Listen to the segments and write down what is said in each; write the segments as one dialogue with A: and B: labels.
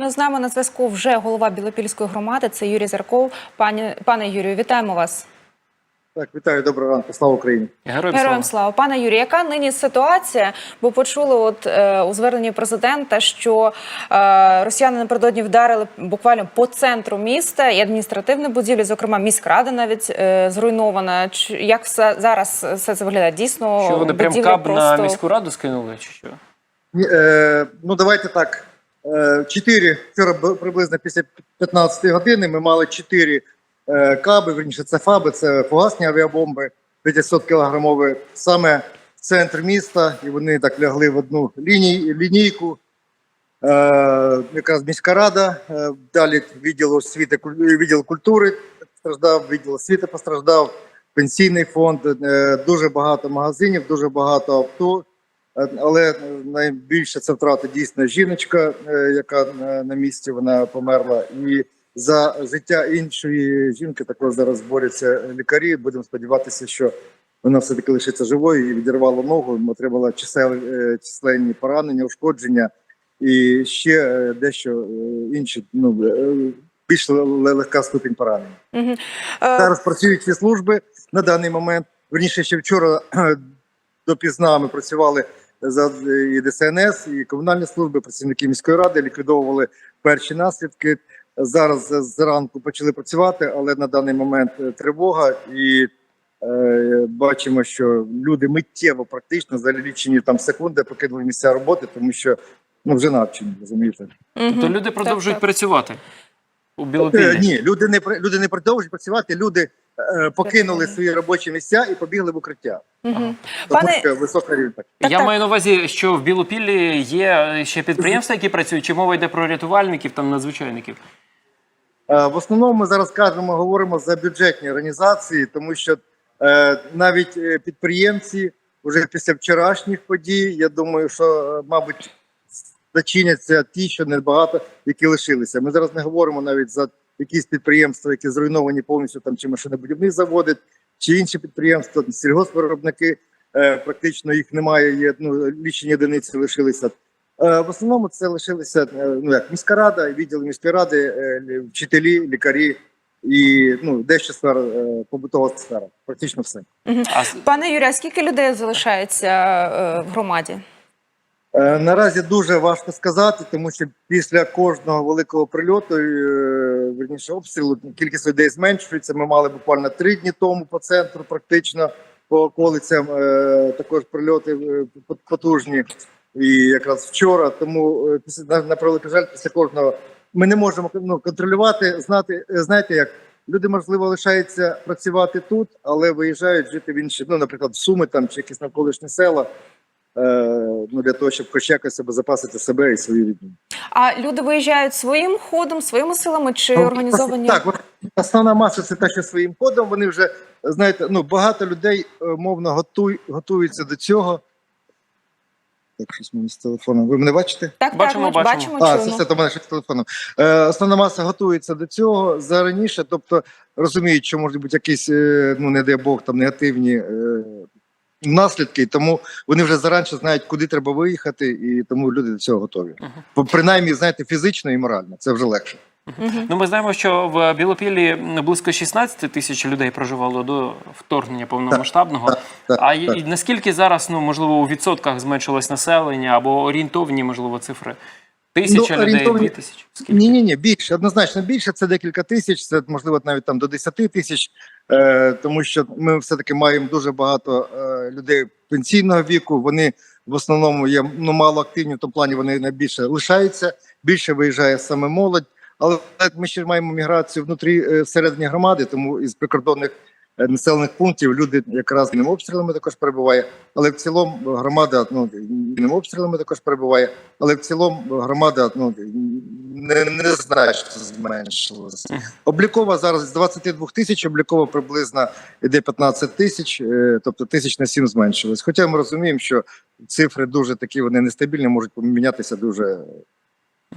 A: Ну, з нами на зв'язку вже голова Білопільської громади. Це Юрій Зарков. Пані пане Юрію, вітаємо вас.
B: Так, вітаю, доброго ранку, слава Україні.
C: Героям
A: Героям
C: слава.
A: слава. Пане Юрію, яка нині ситуація? Бо почули, от е, у зверненні президента, що е, росіяни напередодні вдарили буквально по центру міста і адміністративні будівлі, зокрема міськрада навіть е, зруйнована. Чи як все зараз все це виглядає? Дійсно,
C: Що вони прям каб на міську раду скинули, чи що?
B: Ні, Е, ну, давайте так. Е, Чотири, вчора приблизно після 15 години ми мали чотири е, каби, верніше, це фаби, це фугасні авіабомби 500 кілограмові, саме в центр міста, і вони так лягли в одну ліній, лінійку. Е, якраз міська рада, е, далі відділ освіти, відділ культури постраждав, відділ освіти постраждав, пенсійний фонд, е, дуже багато магазинів, дуже багато авто. Е, Але найбільше це втрата дійсно жіночка, е, яка е, на місці вона померла. І за життя іншої жінки також зараз борються лікарі. Будемо сподіватися, що вона все таки лишиться живою і відірвала ногу, отримала е, численні поранення, ушкодження і ще е, дещо е, інші, ну е, більш легка ступінь поранення.
A: Е,
B: Зараз працюють всі служби на даний момент. Верніше, ще вчора допізна ми працювали і ДСНС, і комунальні служби, працівники міської ради ліквідовували перші наслідки. Зараз зранку почали працювати, але на даний момент е, тривога, і е, бачимо, що люди миттєво, практично за лічені там секунди покинули місця роботи, тому що ну вже навчені, розумієте.
A: мгм.
C: Тобто люди продовжують
A: так.
C: працювати у
B: Е, Ні, люди не люди не продовжують працювати. Люди покинули свої робочі місця і побігли в укриття.
A: Мгм.
B: Тому
A: Пане-
B: що висока.
A: Так,
C: Я
A: так.
C: маю на увазі, що в Білопіллі є ще підприємства, які працюють, чи мова йде про рятувальників, там надзвичайників?
B: Е, В основному ми зараз кажемо, говоримо за бюджетні організації, тому що е, навіть е, підприємці вже після вчорашніх подій, я думаю, що е, мабуть зачиняться ті, що небагато, які лишилися. Ми зараз не говоримо навіть за якісь підприємства, які зруйновані повністю там чи машинобудівні заводи, чи інші підприємства, сільгоспвиробники. Е, практично їх немає. Є ну лічені одиниці лишилися. Е, В основному це лишилися е, ну як міська рада, відділ міської ради, е, вчителі, лікарі і ну дещо сфера е, побутова сфера. Практично все.
A: Пане Юрію, а скільки людей залишається е, в громаді?
B: Е, Наразі дуже важко сказати, тому що після кожного великого прильоту, е, верніше обстрілу, кількість людей зменшується. Ми мали буквально три дні тому по центру, практично по околицям е, також прильоти потужні. І якраз вчора, тому після на, превеликий жаль, після кожного ми не можемо ну, контролювати, знати, знаєте, як люди можливо лишаються працювати тут, але виїжджають жити в інші, ну, наприклад, в Суми там чи якісь навколишні села. Е, ну для того, щоб хоч якось обезопасити себе і свою рідні.
A: А люди виїжджають своїм ходом, своїми силами чи
B: Ну,
A: організовані?
B: Так, основна маса це те, що своїм ходом. Вони вже знаєте, ну багато людей е, мовно готуй, готуються до цього. Так, щось мені з телефоном. Ви мене бачите?
A: Так,
C: Бачимо,
A: так,
C: бачимо.
A: бачимо,
B: А, це все до мене ще з телефоном. Е, основна маса готується до цього зараніше, тобто розуміють, що можуть бути якісь, е, ну не дай Бог, там негативні е, наслідки, тому вони вже заранше знають, куди треба виїхати, і тому люди до цього готові. Бо Принаймні, знаєте, фізично і морально. Це вже легше.
C: Ну, ми знаємо, що в Білопіллі близько 16 тисяч людей проживало до вторгнення повномасштабного.
B: Так, так,
C: а
B: так.
C: наскільки зараз, ну можливо, у відсотках зменшилось населення або орієнтовні, можливо, цифри? Тисяча
B: Ну,
C: людей, дві тисячі? Скільки?
B: Ні, ні, ні, більше, однозначно більше. Це декілька тисяч, це можливо навіть там до 10 тисяч, е, тому що ми все-таки маємо дуже багато е, людей пенсійного віку. Вони в основному є ну мало активні, в тому плані вони найбільше лишаються, більше виїжджає саме молодь. Але ми ще маємо міграцію внутрі е, всередині громади, тому із прикордонних населених пунктів люди якраз ним обстрілами також перебуває. Але в цілому громада ну ним обстрілами також перебуває. Але в цілому громада ну не, не значно зменшилася. Облікова зараз з 22 тисяч, облікова приблизно йде 15 тисяч, е, тобто тисяч на 7 зменшилось. Хоча ми розуміємо, що цифри дуже такі вони нестабільні, можуть помінятися дуже,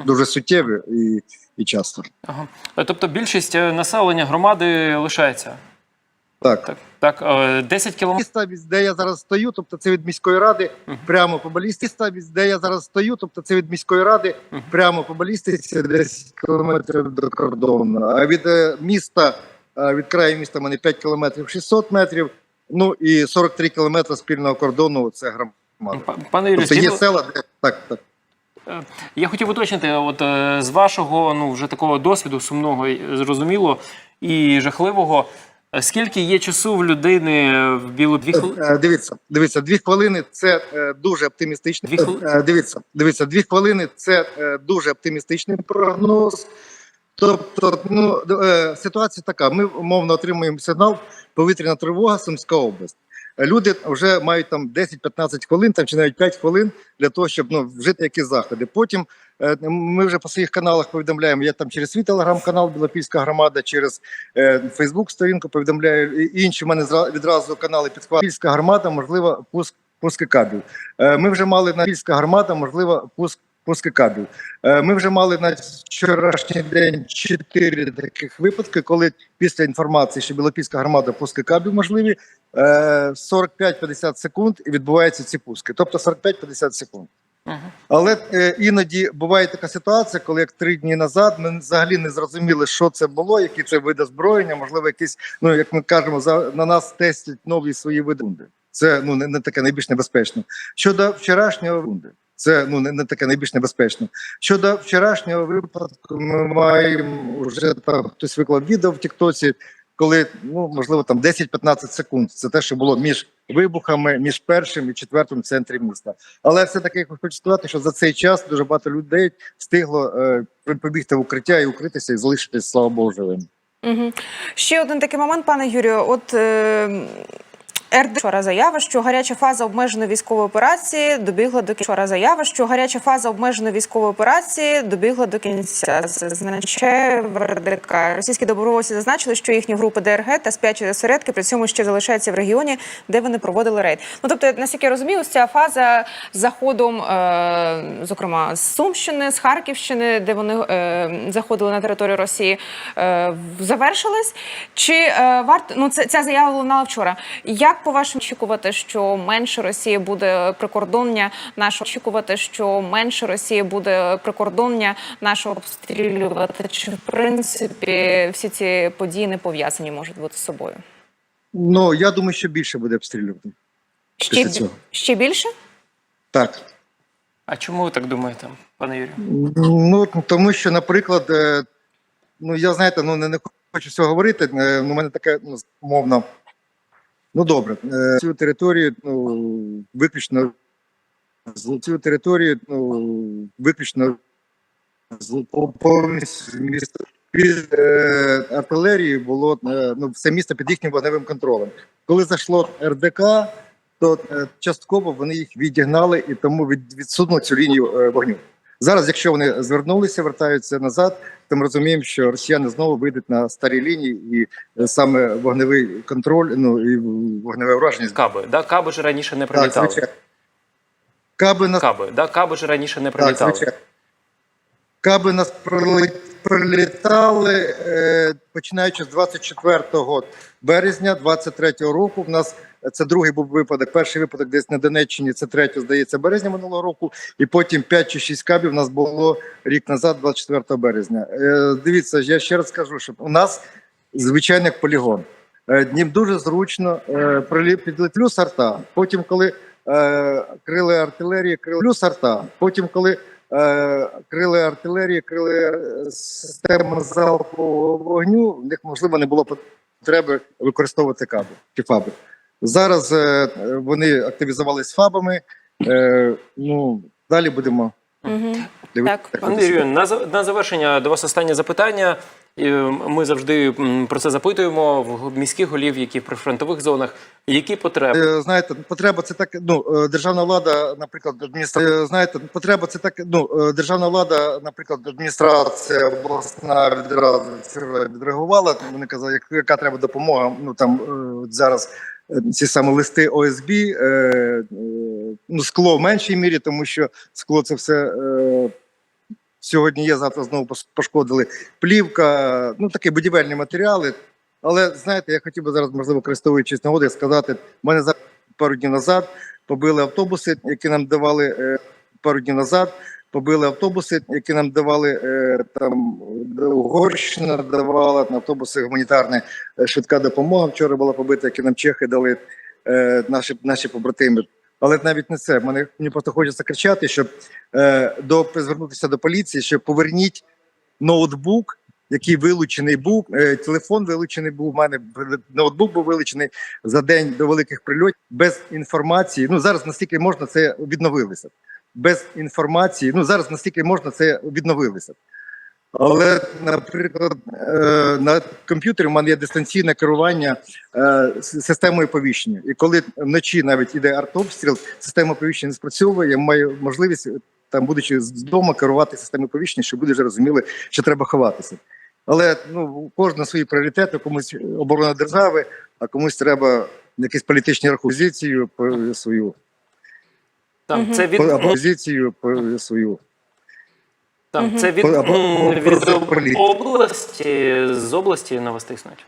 B: дуже суттєво і, і часто.
C: Ага. Тобто більшість е, населення громади лишається.
B: Так.
C: Так, так е, 10 кілометрів.
B: Міста, де я зараз стою, тобто це від міської ради,
C: Мгм.
B: прямо по балістиці, де я зараз стою, тобто це від міської ради,
C: Мгм.
B: прямо по балістиці 10 кілометрів до кордону. А від е, міста, е, від краю міста в мене 5 кілометрів 600 метрів, ну і 43 кілометри спільного кордону це громада.
C: Пане Юрію,
B: Тобто є села, де так, так.
C: Е, Я хотів уточнити, от е, з вашого ну вже такого досвіду сумного зрозуміло і жахливого. Скільки є часу в людини в білу дві хвилини?
B: Е, Дивіться, дивіться, дві хвилини це е, дуже оптимістичний.
C: Дві хвили-
B: Е, Дивіться, дивіться, дві хвилини це дуже оптимістичний прогноз. Тобто, ну ситуація така: ми умовно отримуємо сигнал повітряна тривога, Сумська область. Люди вже мають там 10-15 хвилин, там чи навіть 5 хвилин для того, щоб ну вжити якісь заходи. Потім е, ми вже по своїх каналах повідомляємо. Я там через свій телеграм-канал Білопільська громада, через е, Фейсбук сторінку повідомляю. Інші в мене відразу канали підхват. Пільська громада, можливо, пуск пуски кабів. Е, Ми вже мали на пільська громада, можливо, пуск пуски кабів. Е, Ми вже мали на вчорашній день чотири таких випадки, коли після інформації, що Білопільська громада пуски кабів можливі, е, 45-50 секунд і відбуваються ці пуски. Тобто 45-50 секунд.
C: Мгм.
B: Але е, іноді буває така ситуація, коли як три дні назад ми взагалі не зрозуміли, що це було, які це види озброєння, можливо, якісь, ну як ми кажемо, за на нас тестять нові свої види. Це ну не, таке найбільш небезпечно. Щодо вчорашнього вунди, це ну не, не таке найбільш небезпечно. Щодо вчорашнього випадку, ми маємо вже там хтось виклав відео в Тіктоці, коли ну можливо там 10-15 секунд. Це те, що було між вибухами, між першим і четвертим центрі міста. Але все таки хочу сказати, що за цей час дуже багато людей встигло е, побігти в укриття і укритися і залишитись, слава Богу, живим.
A: Угу. Ще один такий момент, пане Юрію. От е, РД вчора заява, що гаряча фаза обмеженої військової операції добігла до кінця. Заява, що гаряча фаза обмеженої військової операції добігла до кінця. Зазначає в РДК. Російські добровольці зазначили, що їхні групи ДРГ та сп'ячі осередки при цьому ще залишаються в регіоні, де вони проводили рейд. Ну тобто, наскільки я розумію, ця фаза з заходом, е, зокрема з Сумщини, з Харківщини, де вони е, заходили на територію Росії, е, завершилась. Чи е, варто ну це ця заява лунала вчора? Як по вашому очікувати, що менше Росії буде прикордоння нашого очікувати, що менше Росії буде прикордоння нашого обстрілювати? Чи в принципі всі ці події не пов'язані можуть бути з собою?
B: Ну я думаю, що більше буде обстрілювати.
A: Ще,
B: цього.
A: ще більше?
B: Так.
C: А чому ви так думаєте, пане Юрію?
B: Ну тому що, наприклад, е, ну я знаєте, ну не, не хочу цього говорити. е, Ну, у мене таке ну, мовно. Ну добре, е, цю територію ну виключно цю територію ну виключно повністю е, артилерією було е, ну все місто під їхнім вогневим контролем. Коли зайшло РДК, то частково вони їх відігнали і тому від, відсунули цю лінію вогню. Зараз, якщо вони звернулися, вертаються назад, то ми розуміємо, що росіяни знову вийдуть на старі лінії, і е, саме вогневий контроль, ну і вогневе враження.
C: Каби, да? Каби ж раніше не
B: Так, звичайно. Каби нас
C: Каби, да? Каби ж раніше не
B: так, звичайно. Каби нас прилітали е, починаючи з 24 березня 23 року. В нас це другий був випадок. Перший випадок десь на Донеччині, це 3, здається, березня минулого року. І потім 5 чи 6 кабів у нас було рік назад, 24 березня. Е, дивіться, я ще раз скажу, що у нас звичайний полігон. Е, Днім дуже зручно е, підлетлю сарта. Потім, коли крили артилерії, крили плюс арта. Потім, коли крили артилерії, крили системи залпового вогню, в них можливо не було потреби використовувати каби чи фаби. Зараз е, вони активізувалися фабами. Е, ну далі будемо
A: Угу. Так.
C: Пане Юрію, на, на завершення до вас останнє запитання. Ми завжди про це запитуємо в міських голів, які в прифронтових зонах. Які потреби?
B: Е, Знаєте, потреба це так. Ну державна влада, наприклад, адміністрація. Знаєте, потреба це так. Ну державна влада, наприклад, адміністрація обласна відразу відреагувала. Вони казали, яка треба допомога. Ну там зараз ці саме листи ОСБ, е, е, ну скло в меншій мірі, тому що скло це все. Е, Сьогодні є, завтра знову пошкодили плівка, ну такі будівельні матеріали. Але знаєте, я хотів би зараз, можливо, користуючись нагодою, сказати, мене за пару днів назад побили автобуси, які нам давали пару днів назад. Побили автобуси, які нам давали е, там Угорщина давала на автобуси гуманітарні е, швидка допомога. Вчора була побита, які нам чехи дали е, наші, наші побратими. Але навіть не це. Мене мені просто хочеться кричати, щоб е, до звернутися до поліції, щоб поверніть ноутбук, який вилучений був. Телефон вилучений був. У мене ноутбук був вилучений за день до великих прильотів без інформації. Ну зараз наскільки можна це відновилися. Без інформації. Ну зараз наскільки можна це відновилися. Але, наприклад, е, на комп'ютері в мене є дистанційне керування е, системою повіщення. І коли вночі навіть іде артобстріл, система повіщення не спрацьовує, я маю можливість, е, там, будучи з дому, керувати системою повіщення, щоб люди вже розуміли, що треба ховатися. Але ну, у кожного свої пріоритети, комусь оборона держави, а комусь треба якісь політичні рахузицію по свою
C: Там це від
B: позицію свою.
C: там це від, від області з області на вас тиснуть.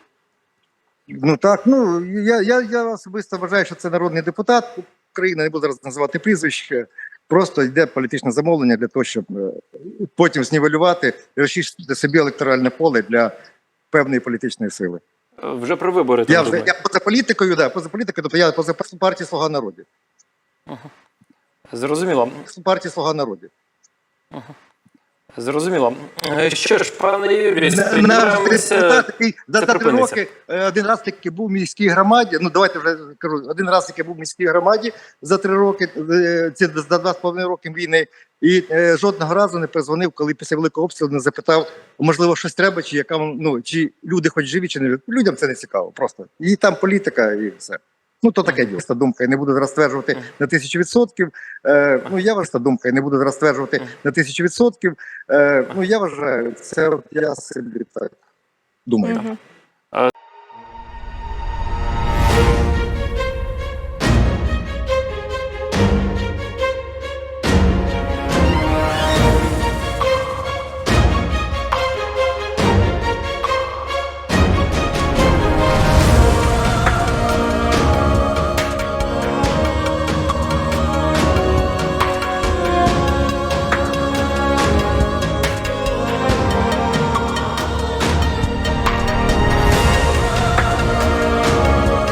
B: Ну так, ну я, я, я особисто вважаю, що це народний депутат України, не буду зараз називати прізвище. Просто йде політичне замовлення для того, щоб е, потім знівелювати і розчистити собі електоральне поле для певної політичної сили.
C: Вже про вибори там
B: Я вже я поза політикою, да, поза політикою, тобто я поза партії Слуга народу.
C: Зрозуміло.
B: Партії Слуга народу.
C: Зрозуміло. Е, Що ж, пане
B: депутат, який за, три роки е, один раз таки був в міській громаді. Ну давайте вже кажу, один раз таки був в міській громаді за три роки. Це за два з половиною роки війни, і е, жодного разу не перезвонив, коли після великого обстрілу не запитав, можливо, щось треба, чи яка ну чи люди хоч живі, чи не живі. Людям це не цікаво. Просто і там політика, і все. Ну, то таке діло. Думка. Я не буду розтверджувати на тисячу відсотків. Е, ну, я вважаю, думка, я не буду розтверджувати на тисячу відсотків. Е, ну, я вважаю, це я собі так думаю.